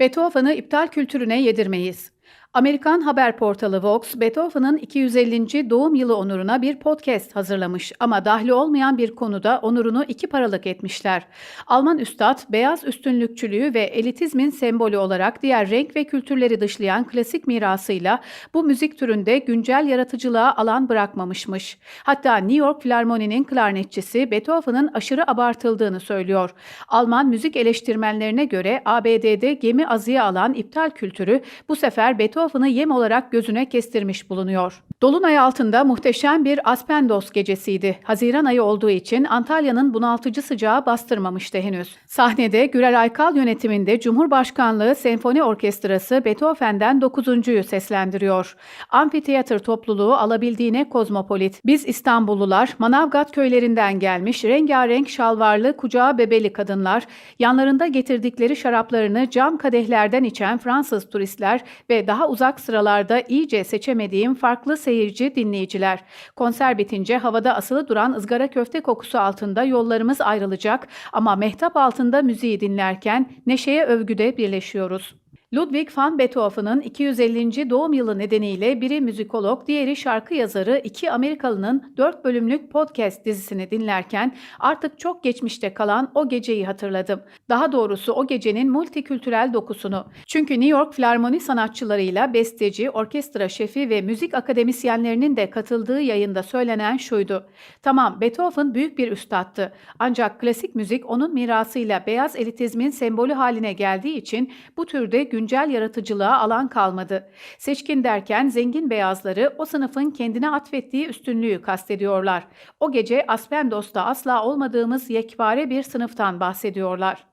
Beethoven'ı iptal kültürüne yedirmeyiz. Amerikan haber portalı Vox, Beethoven'ın 250. doğum yılı onuruna bir podcast hazırlamış ama dahli olmayan bir konuda onurunu iki paralık etmişler. Alman üstad, beyaz üstünlükçülüğü ve elitizmin sembolü olarak diğer renk ve kültürleri dışlayan klasik mirasıyla bu müzik türünde güncel yaratıcılığa alan bırakmamışmış. Hatta New York Filarmoni'nin klarnetçisi Beethoven'ın aşırı abartıldığını söylüyor. Alman müzik eleştirmenlerine göre ABD'de gemi azıya alan iptal kültürü bu sefer Beethoven'ı yem olarak gözüne kestirmiş bulunuyor. Dolunay altında muhteşem bir Aspendos gecesiydi. Haziran ayı olduğu için Antalya'nın bunaltıcı sıcağı bastırmamıştı henüz. Sahnede Gürel Aykal yönetiminde Cumhurbaşkanlığı Senfoni Orkestrası Beethoven'den 9.'yu seslendiriyor. Amfiteyatr topluluğu alabildiğine kozmopolit. Biz İstanbullular Manavgat köylerinden gelmiş rengarenk şalvarlı kucağı bebeli kadınlar, yanlarında getirdikleri şaraplarını cam kadehlerden içen Fransız turistler ve daha uzak sıralarda iyice seçemediğim farklı seyirci dinleyiciler. Konser bitince havada asılı duran ızgara köfte kokusu altında yollarımız ayrılacak ama mehtap altında müziği dinlerken neşeye övgüde birleşiyoruz. Ludwig van Beethoven'ın 250. doğum yılı nedeniyle biri müzikolog, diğeri şarkı yazarı iki Amerikalının 4 bölümlük podcast dizisini dinlerken artık çok geçmişte kalan o geceyi hatırladım. Daha doğrusu o gecenin multikültürel dokusunu. Çünkü New York Filarmoni sanatçılarıyla besteci, orkestra şefi ve müzik akademisyenlerinin de katıldığı yayında söylenen şuydu. Tamam Beethoven büyük bir üstattı. Ancak klasik müzik onun mirasıyla beyaz elitizmin sembolü haline geldiği için bu türde güncel yaratıcılığa alan kalmadı. Seçkin derken zengin beyazları o sınıfın kendine atfettiği üstünlüğü kastediyorlar. O gece Aspendos'ta asla olmadığımız yekpare bir sınıftan bahsediyorlar.